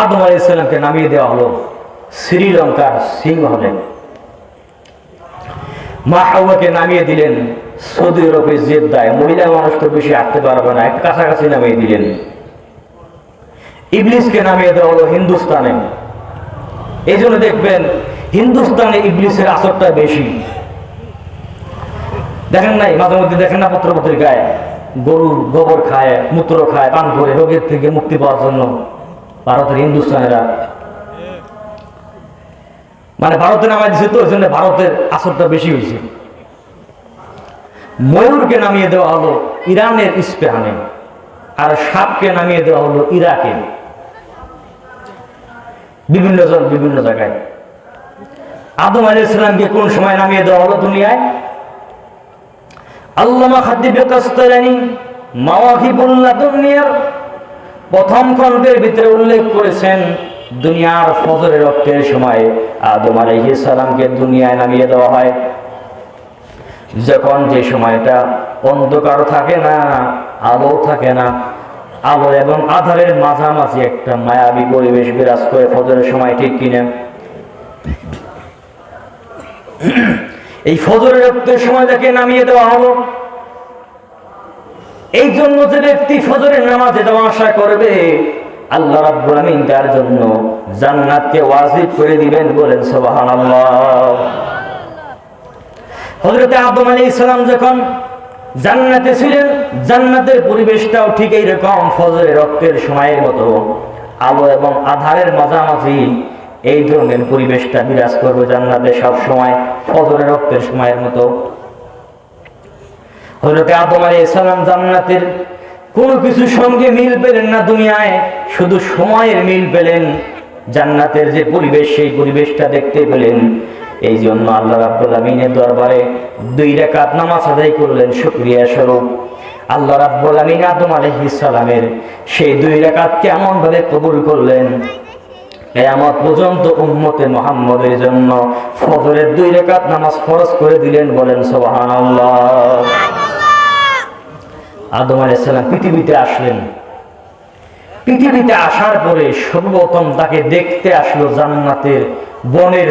আদম আলাইসাল্লামকে নামিয়ে দেওয়া হলো। শ্রীলঙ্কার সিংহলে মা হাওয়াকে নামিয়ে দিলেন। সৌদি আরবের জেদ্দায় মহিলা মানুষ তো বেশি হাঁটতে পারবে না একটু কাছাকাছি নামিয়ে দিলেন। ইবলিসকে নামিয়ে দেওয়া হলো হিন্দুস্তানে। এই জন্য দেখবেন, হিন্দুস্তানে ইবলিসের আসরটা বেশি। দেখেন নাই, মাঝে মধ্যে দেখেন না পত্র পত্রিকায় গরুর গোবর খায়, মূত্র খায়, পান করে, রোগের থেকে মুক্তি পাওয়ার জন্য। ভারতের হিন্দুস্তানেরা। মানে ভারতে নামাই দিছে তো জন্য ভারতের আসরটা বেশি হয়েছে। ময়ূরকে নামিয়ে দেওয়া হলো ইরানের ইস্পেহানে আর সাপকে নামিয়ে দেওয়া হলো ইরাকে। বিভিন্ন জন বিভিন্ন জায়গায়। আদম আলী ইসলামকে কোন সময় নামিয়ে দেওয়া হলো দুনিয়ায়? আল্লামা খাদ্দিব কাস্তারানি মাওয়াহিবুল্লাহ দুনিয়ার প্রথম খণ্ডের ভিতরে উল্লেখ করেছেন দুনিয়ার ফজরের রক্তের সময়। আদম সালামকে দুনিয়ায় নামিয়ে দেওয়া হয়। যখন যে সময়টা অন্ধকার থাকে না, আলো থাকে না, আলো এবং আধারের মাঝামাঝি একটা মায়াবী পরিবেশ বিরাজ করে ফজরের সময় ঠিক কিনা? এই ফজরের রক্তের সময় তাকে নামিয়ে দেওয়া হলো এই জন্য যে ব্যক্তি ফজরের নামাজে যাওয়া আসা করবে, আল্লাহ রাব্বুল আমিন তার জন্য জান্নাতকে ওয়াজিব করে দিবেন বলেন সুবহানাল্লাহ। হযরত আদম আলাইহিস সালাম যখন জান্নাতে ছিলেন, জান্নাতের পরিবেশটাও ঠিক এইরকম ফজরের রক্তের সময়ের মতো। আলো এবং আধারের মাঝামাঝি এই ধরনের পরিবেশটা বিরাজ করবে জান্নাতে সব সময় ফজরের রক্তের সময়ের মতো। হজরতে আদম আলী ইসলাম জান্নাতের কোনো কিছুর সঙ্গে মিল পেলেন না দুনিয়ায়, শুধু সময়ের মিল পেলেন। জান্নাতের যে পরিবেশ, সেই পরিবেশটা দেখতে পেলেন। এই জন্য আল্লাহ রাব্বুল আমিনের দরবারে দুই রাকাত নামাজ আদায় করলেন, শুকরিয়া স্বরূপ। আল্লাহ রাব্বুল আমিন আদম আলাইহিস সালামের সেই দুই রাকাত কেমন ভাবে কবুল করলেন, কেয়ামত পর্যন্ত উম্মতে মোহাম্মদের জন্য ফজরের দুই রেখাত নামাজ ফরজ করে দিলেন বলেন, সুবহানাল্লাহ। আদম আলাইসাল্লাম পৃথিবীতে আসলেন। পৃথিবীতে আসার পরে সর্বপ্রথম তাকে দেখতে আসলো জান্নাতের বনের